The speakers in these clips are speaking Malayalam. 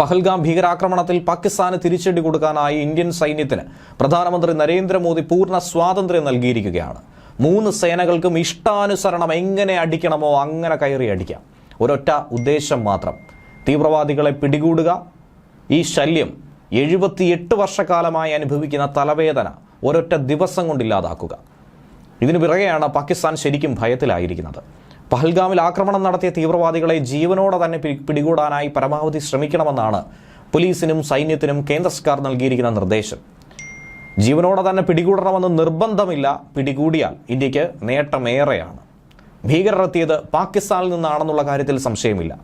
പഹൽഗാം ഭീകരാക്രമണത്തിൽ പാകിസ്ഥാന് തിരിച്ചടി കൊടുക്കാനായി ഇന്ത്യൻ സൈന്യത്തിന് പ്രധാനമന്ത്രി നരേന്ദ്രമോദി പൂർണ സ്വാതന്ത്ര്യം നൽകിയിരിക്കുകയാണ്. മൂന്ന് സേനകൾക്കും ഇഷ്ടാനുസരണം എങ്ങനെ അടിക്കണമോ അങ്ങനെ കയറി അടിക്കാം. ഒരൊറ്റ ഉദ്ദേശം മാത്രം. തീവ്രവാദികളെ പിടികൂടുക. ഈ ശല്യം എഴുപത്തിയെട്ട് വർഷക്കാലമായി അനുഭവിക്കുന്ന തലവേദന ഒരൊറ്റ ദിവസം കൊണ്ടില്ലാതാക്കുക ഇതിനു പിറകെയാണ് പാകിസ്ഥാൻ ശരിക്കും ഭയത്തിലായിരിക്കുന്നത്. പഹൽഗാമിൽ ആക്രമണം നടത്തിയ തീവ്രവാദികളെ ജീവനോടെ തന്നെ പിടികൂടാനായി പരമാവധി ശ്രമിക്കണമെന്നാണ് പോലീസിനും സൈന്യത്തിനും കേന്ദ്ര സർക്കാർ നൽകിയിരിക്കുന്ന നിർദ്ദേശം. ജീവനോടെ തന്നെ പിടികൂടണമെന്ന് നിർബന്ധമില്ല പിടികൂടിയാൽ ഇന്ത്യയ്ക്ക് നേട്ടമേറെയാണ്. ഭീകരരെത്തിയത് പാകിസ്ഥാനിൽ നിന്നാണെന്നുള്ള കാര്യത്തിൽ സംശയമില്ല.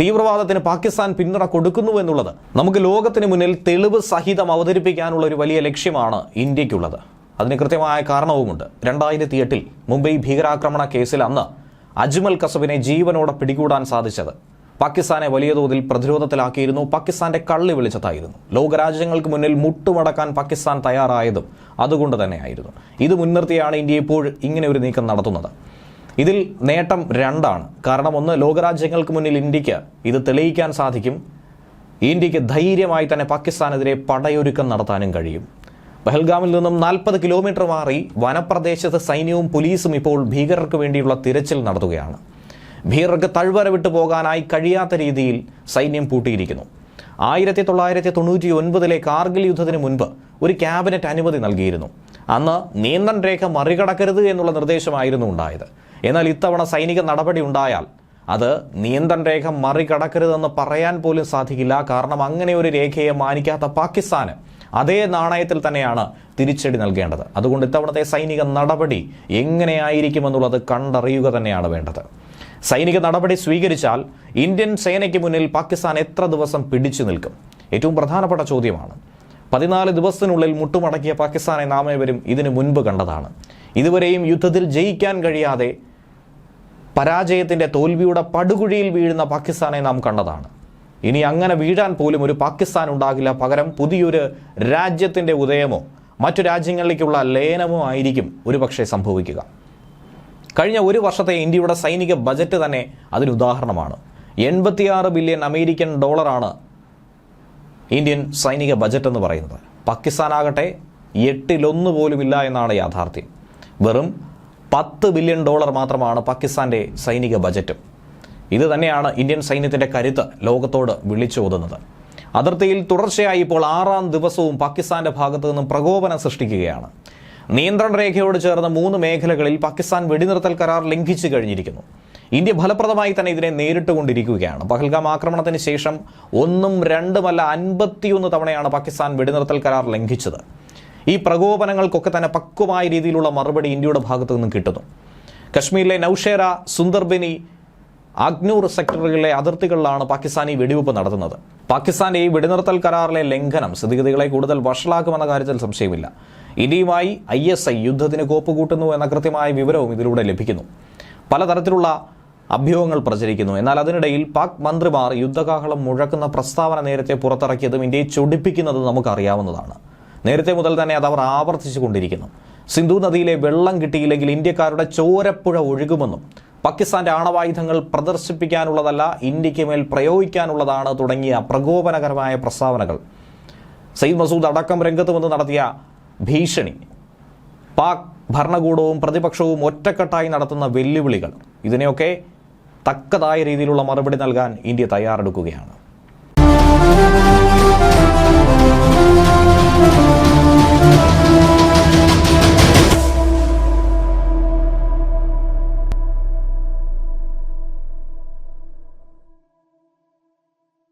തീവ്രവാദത്തിന് പാകിസ്ഥാൻ പിന്തുണ കൊടുക്കുന്നു എന്നുള്ളത് നമുക്ക് ലോകത്തിന് മുന്നിൽ തെളിവ് സഹിതം അവതരിപ്പിക്കാനുള്ള ഒരു വലിയ ലക്ഷ്യമാണ് ഇന്ത്യക്കുള്ളത്. അതിന് കൃത്യമായ കാരണവുമുണ്ട്. രണ്ടായിരത്തി എട്ടിൽ മുംബൈ ഭീകരാക്രമണ കേസിൽ അന്ന് അജ്മൽ കസബിനെ ജീവനോടെ പിടികൂടാൻ സാധിച്ചത്. പാകിസ്ഥാനെ വലിയ തോതിൽ പ്രതിരോധത്തിലാക്കിയിരുന്നു. പാകിസ്ഥാന്റെ കള്ളി വിളിച്ചതായിരുന്നു. ലോകരാജ്യങ്ങൾക്ക് മുന്നിൽ മുട്ടുമടക്കാൻ പാകിസ്ഥാൻ തയ്യാറായതും അതുകൊണ്ട് തന്നെയായിരുന്നു. ഇത് മുൻനിർത്തിയാണ് ഇന്ത്യ ഇപ്പോൾ ഇങ്ങനെ ഒരു നീക്കം നടത്തുന്നത്. ഇതിൽ നേട്ടം രണ്ടാണ്. കാരണം ഒന്ന് ലോകരാജ്യങ്ങൾക്ക് മുന്നിൽ ഇന്ത്യയ്ക്ക് ഇത് തെളിയിക്കാൻ സാധിക്കും. ഇന്ത്യയ്ക്ക് ധൈര്യമായി തന്നെ പാകിസ്ഥാനെതിരെ പടയൊരുക്കം നടത്താനും കഴിയും. പഹൽഗാമിൽ നിന്നും നാൽപ്പത് കിലോമീറ്റർ മാറി വനപ്രദേശത്ത് സൈന്യവും പോലീസും ഇപ്പോൾ ഭീകരർക്ക് വേണ്ടിയുള്ള തിരച്ചിൽ നടത്തുകയാണ്. ഭീകരർക്ക് തഴ്വര വിട്ടു പോകാനായി കഴിയാത്ത രീതിയിൽ സൈന്യം പൂട്ടിയിരിക്കുന്നു. ആയിരത്തി തൊള്ളായിരത്തി തൊണ്ണൂറ്റി ഒൻപതിലെ കാർഗിൽ യുദ്ധത്തിന് മുൻപ് ഒരു ക്യാബിനറ്റ് അനുമതി നൽകിയിരുന്നു. അന്ന് നിയന്ത്രണ രേഖ മറികടക്കരുത് എന്നുള്ള നിർദ്ദേശമായിരുന്നു ഉണ്ടായത്. എന്നാൽ ഇത്തവണ സൈനിക നടപടി ഉണ്ടായാൽ അത് നിയന്ത്രണ രേഖ മറികടക്കരുതെന്ന് പറയാൻ പോലും സാധിക്കില്ല. കാരണം അങ്ങനെ ഒരു രേഖയെ മാനിക്കാത്ത പാകിസ്ഥാന് അതേ നാണയത്തിൽ തന്നെയാണ് തിരിച്ചടി നൽകേണ്ടത്. അതുകൊണ്ട് ഇത്തവണത്തെ സൈനിക നടപടി എങ്ങനെയായിരിക്കുമെന്നുള്ളത് കണ്ടറിയുക തന്നെയാണ് വേണ്ടത്. സൈനിക നടപടി സ്വീകരിച്ചാൽ ഇന്ത്യൻ സേനയ്ക്ക് മുന്നിൽ പാകിസ്ഥാൻ എത്ര ദിവസം പിടിച്ചു നിൽക്കും? ഏറ്റവും പ്രധാനപ്പെട്ട ചോദ്യമാണ്. പതിനാല് ദിവസത്തിനുള്ളിൽ മുട്ടുമടക്കിയ പാകിസ്ഥാനെ നാം ഏവരും ഇതിനു മുൻപ് കണ്ടതാണ്. ഇതുവരെയും യുദ്ധത്തിൽ ജയിക്കാൻ കഴിയാതെ പരാജയത്തിന്റെ തോൽവിയുടെ പടുകുഴിയിൽ വീഴുന്ന പാകിസ്ഥാനെ നാം കണ്ടതാണ്. ഇനി അങ്ങനെ വീഴാൻ പോലും ഒരു പാകിസ്ഥാൻ ഉണ്ടാകില്ല പകരം പുതിയൊരു രാജ്യത്തിന്റെ ഉദയമോ മറ്റു രാജ്യങ്ങളിലേക്കുള്ള ലയനമോ ആയിരിക്കും ഒരുപക്ഷെ സംഭവിക്കുക. കഴിഞ്ഞ ഒരു വർഷത്തെ ഇന്ത്യയുടെ സൈനിക ബജറ്റ് തന്നെ അതിന് ഉദാഹരണമാണ്. എൺപത്തിയാറ് ബില്യൺ അമേരിക്കൻ ഡോളറാണ് ഇന്ത്യൻ സൈനിക ബജറ്റ് എന്ന് പറയുന്നത്. പാകിസ്ഥാനാകട്ടെ എട്ടിലൊന്ന് പോലുമില്ല എന്നാണ് യാഥാർത്ഥ്യം. വെറും പത്ത് ബില്യൺ ഡോളർ മാത്രമാണ് പാകിസ്ഥാന്റെ സൈനിക ബജറ്റും. ഇത് തന്നെയാണ് ഇന്ത്യൻ സൈന്യത്തിന്റെ കരുത്ത് ലോകത്തോട് വിളിച്ചോതുന്നത്. അതിർത്തിയിൽ തുടർച്ചയായി ഇപ്പോൾ ആറാം ദിവസവും പാകിസ്ഥാന്റെ ഭാഗത്തു നിന്നും പ്രകോപനം സൃഷ്ടിക്കുകയാണ്. നിയന്ത്രണ രേഖയോട് ചേർന്ന മൂന്ന് മേഖലകളിൽ പാകിസ്ഥാൻ വെടിനിർത്തൽ കരാർ ലംഘിച്ചു കഴിഞ്ഞിരിക്കുന്നു. ഇന്ത്യ ഫലപ്രദമായി തന്നെ ഇതിനെ നേരിട്ടുകൊണ്ടിരിക്കുകയാണ്. പഹൽഗാം ആക്രമണത്തിന് ശേഷം ഒന്നും രണ്ടുമല്ല അൻപത്തിയൊന്ന് തവണയാണ് പാകിസ്ഥാൻ വെടിനിർത്തൽ കരാർ ലംഘിച്ചത്. ഈ പ്രകോപനങ്ങൾക്കൊക്കെ തന്നെ പക്വമായ രീതിയിലുള്ള മറുപടി ഇന്ത്യയുടെ ഭാഗത്തു നിന്നും കിട്ടുന്നു. കശ്മീരിലെ നൌഷേര സുന്ദർബനി അഗ്നൂർ സെക്ടറുകളിലെ അതിർത്തികളിലാണ് പാകിസ്ഥാൻ ഈ വെടിവെപ്പ് നടത്തുന്നത്. പാകിസ്ഥാന്റെ ഈ വെടിനിർത്തൽ കരാറിലെ ലംഘനം സ്ഥിതിഗതികളെ കൂടുതൽ വഷളാക്കുമെന്ന കാര്യത്തിൽ സംശയമില്ല. ഇന്ത്യയുമായി ഐ എസ് ഐ യുദ്ധത്തിന് കോപ്പ് കൂട്ടുന്നു എന്ന കൃത്യമായ വിവരവും ഇതിലൂടെ ലഭിക്കുന്നു. പലതരത്തിലുള്ള അഭ്യൂഹങ്ങൾ പ്രചരിക്കുന്നു. എന്നാൽ അതിനിടയിൽ പാക് മന്ത്രിമാർ യുദ്ധകാഹളം മുഴക്കുന്ന പ്രസ്താവന നേരത്തെ പുറത്തിറക്കിയതും ഇന്ത്യയെ ചൊടിപ്പിക്കുന്നതും നമുക്കറിയാവുന്നതാണ്. നേരത്തെ മുതൽ തന്നെ അത് അവർ ആവർത്തിച്ചു കൊണ്ടിരിക്കുന്നു സിന്ധു നദിയിലെ വെള്ളം കിട്ടിയില്ലെങ്കിൽ ഇന്ത്യക്കാരുടെ ചോരപ്പുഴ ഒഴുകുമെന്നും പാകിസ്ഥാന്റെ ആണവായുധങ്ങൾ പ്രദർശിപ്പിക്കാനുള്ളതല്ല ഇന്ത്യയ്ക്ക് മേൽ പ്രയോഗിക്കാനുള്ളതാണ് തുടങ്ങിയ പ്രകോപനകരമായ പ്രസ്താവനകൾ. സയ്യിദ് മസൂദ് അടക്കം രംഗത്ത് വന്ന് നടത്തിയ ഭീഷണി പാക് ഭരണകൂടവും പ്രതിപക്ഷവും ഒറ്റക്കെട്ടായി നടത്തുന്ന വെല്ലുവിളികൾ ഇതിനെയൊക്കെ തക്കതായ രീതിയിലുള്ള മറുപടി നൽകാൻ ഇന്ത്യ തയ്യാറെടുക്കുകയാണ്.